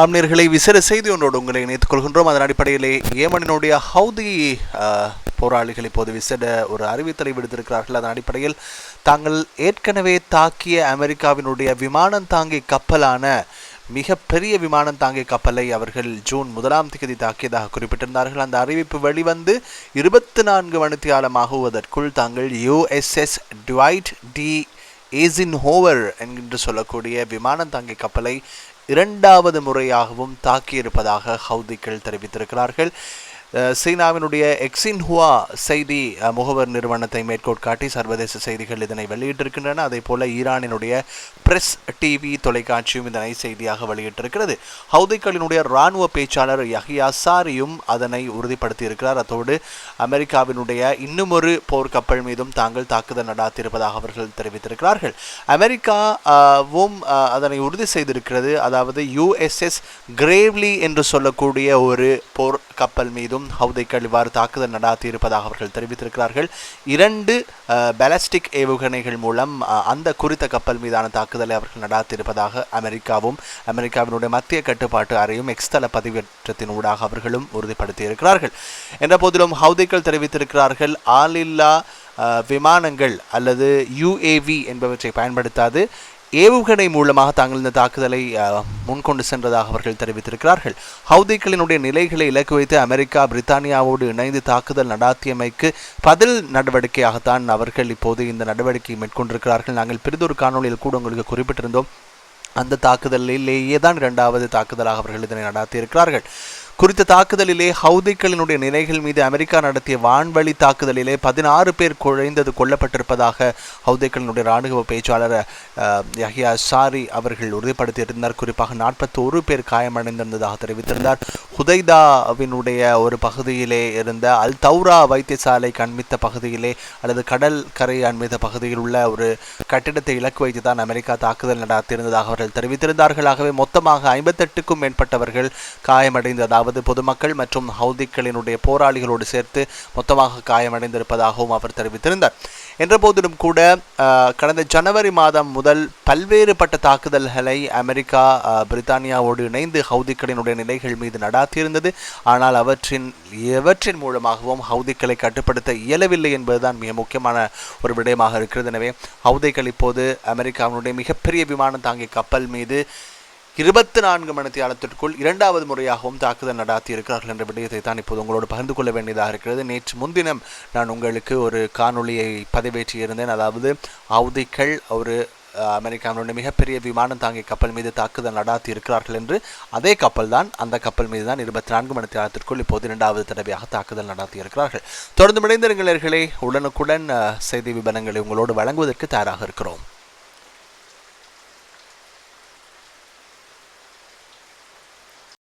ஆம்நேர்களை விசேட செய்தி ஒன்றோடு உங்களை இணைத்துக் கொள்கின்றோம். அதன் அடிப்படையிலே ஏமனினுடைய ஹவுதி போராளிகள் இப்போது விசேட ஒரு அறிவித்தலை விடுத்திருக்கிறார்கள். அதன் அடிப்படையில் தாங்கள் ஏற்கனவே தாக்கிய அமெரிக்காவினுடைய விமானம் தாங்கி கப்பலான மிகப்பெரிய விமானம் தாங்கி கப்பலை அவர்கள் ஜூன் முதலாம் தேதி தாக்கியதாக குறிப்பிட்டிருந்தார்கள். அந்த அறிவிப்பு வெளிவந்து இருபத்தி நான்கு மணித்தியாலமாகுவதற்குள் தாங்கள் USS Dwight D Eisenhower என்று சொல்லக்கூடிய விமானம் தாங்கி கப்பலை இரண்டாவது முறையாகவும் தாக்கியிருப்பதாக ஹவுதிக்கள் தெரிவித்திருக்கிறார்கள். சீனாவினுடைய எக்ஸின்ஹுவா செய்தி முகவர் நிறுவனத்தை மேற்கோள் காட்டி சர்வதேச செய்திகள் இதனை வெளியிட்டிருக்கின்றன. அதே போல ஈரானினுடைய பிரஸ் டிவி தொலைக்காட்சியும் இதனை செய்தியாக வெளியிட்டிருக்கிறது. ஹவுதிகளினுடைய இராணுவ பேச்சாளர் யஹியா சாரியும் அதனை உறுதிப்படுத்தியிருக்கிறார். அதோடு அமெரிக்காவினுடைய இன்னுமொரு போர்க்கப்பல் மீதும் தாங்கள் தாக்குதல் நடாத்தியிருப்பதாக அவர்கள் தெரிவித்திருக்கிறார்கள். அமெரிக்காவும் அதனை உறுதி செய்திருக்கிறது. அதாவது யுஎஸ்எஸ் கிரேவ்லி என்று சொல்லக்கூடிய ஒரு போர் கப்பல் மீதும் ஹவுதைக்கள் இவ்வாறு தாக்குதல் நடாத்தியிருப்பதாக அவர்கள் தெரிவித்திருக்கிறார்கள். இரண்டு பேலஸ்டிக் ஏவுகணைகள் மூலம் அந்த குறித்த கப்பல் மீதான தாக்குதலை அவர்கள் நடாத்தியிருப்பதாக அமெரிக்காவும் அமெரிக்காவினுடைய மத்திய கட்டுப்பாட்டு அறையும் எக்ஸ்தல பதிவேற்றத்தின் ஊடாக அவர்களும் உறுதிப்படுத்தியிருக்கிறார்கள். என்ற போதிலும் ஹவுதைக்கள் தெரிவித்திருக்கிறார்கள் ஆளில்லா விமானங்கள் அல்லது யுஏவி என்பவற்றை பயன்படுத்தாது. ஏவுகணை மூலமாக தாங்கள் இந்த தாக்குதலை முன்கொண்டு சென்றதாக அவர்கள் தெரிவித்திருக்கிறார்கள். ஹவுதிகளினுடைய நிலைகளை இலக்கு வைத்து அமெரிக்கா பிரித்தானியாவோடு இணைந்து தாக்குதல் நடாத்தியமைக்கு பதில் நடவடிக்கையாகத்தான் அவர்கள் இப்போது இந்த நடவடிக்கையை மேற்கொண்டிருக்கிறார்கள். நாங்கள் பிரிதொரு காணொலியில் கூட உங்களுக்கு குறிப்பிட்டிருந்தோம். அந்த தாக்குதலிலேயே தான் இரண்டாவது தாக்குதலாக அவர்கள் இதனை நடாத்தியிருக்கிறார்கள். குறித்த தாக்குதலிலே ஹவுதிக்களினுடைய நிலைகள் மீது அமெரிக்கா நடத்திய வான்வழி தாக்குதலிலே பதினாறு பேர் குழைந்தது கொல்லப்பட்டிருப்பதாக ஹவுதிக்களினுடைய இராணுவ பேச்சாளர் யஹியா சாரி அவர்கள் உறுதிப்படுத்தியிருந்தார் குறிப்பாக நாற்பத்தோரு பேர் காயமடைந்திருந்ததாக தெரிவித்திருந்தார். ஹுதைதாவினுடைய ஒரு பகுதியிலே இருந்த அல் தௌரா வைத்தியசாலை கண்மித்த பகுதியிலே அல்லது கடல் கரை அண்மித்த பகுதியில் உள்ள ஒரு கட்டிடத்தை இலக்கு வைத்து தான் அமெரிக்கா தாக்குதல் நடாத்தியிருந்ததாக அவர்கள் தெரிவித்திருந்தார்கள் ஆகவே மொத்தமாக ஐம்பத்தெட்டுக்கும் மேற்பட்டவர்கள் காயமடைந்து அதாவது பொதுமக்கள் மற்றும் ஹவுதிக்களினுடைய போராளிகளோடு சேர்த்து மொத்தமாக காயமடைந்திருப்பதாகவும் அவர் தெரிவித்திருந்தார். என்ற போதிலும் கூட கடந்த ஜனவரி மாதம் முதல் பல்வேறுபட்ட தாக்குதல்களை அமெரிக்கா பிரித்தானியாவோடு இணைந்து ஹவுதிக்களினுடைய நிலைகள் மீது காத்திருந்தது. ஆனால் அவற்றின் எவற்றின் மூலமாகவும் ஹவுதிகளை கட்டுப்படுத்த இயலவில்லை என்பதுதான் மிக முக்கியமான ஒரு விடயமாக இருக்கிறது. எனவே ஹவுதைகள் இப்போது அமெரிக்காவினுடைய மிகப்பெரிய விமானம் தாங்கிய கப்பல் மீது இருபத்தி நான்கு மணித்தியாலத்திற்குள் இரண்டாவது முறையாகவும் தாக்குதல் நடாத்தி இருக்கிறார்கள் என்ற விடயத்தை தான் இப்போது உங்களோடு பகிர்ந்து கொள்ள வேண்டியதாக இருக்கிறது. நேற்று முன்தினம் நான் உங்களுக்கு ஒரு காணொளியை பதிவேற்றியிருந்தேன். அதாவது அவதிகள் ஒரு அமெரிக்காவினுடைய மிகப்பெரிய விமானம் தாங்கிய கப்பல் மீது தாக்குதல் நடாத்தி இருக்கிறார்கள் என்று அதே கப்பல் தான் அந்த கப்பல் மீது தான் இருபத்தி நான்கு மணி நேரத்திற்குள் இப்போது இரண்டாவது தடவையாக தாக்குதல் நடாத்தி இருக்கிறார்கள் தொடர்ந்து இணைந்திருங்களர்களே உடனுக்குடன் செய்தி விபரங்களை உங்களோடு வழங்குவதற்கு தயாராக இருக்கிறோம்.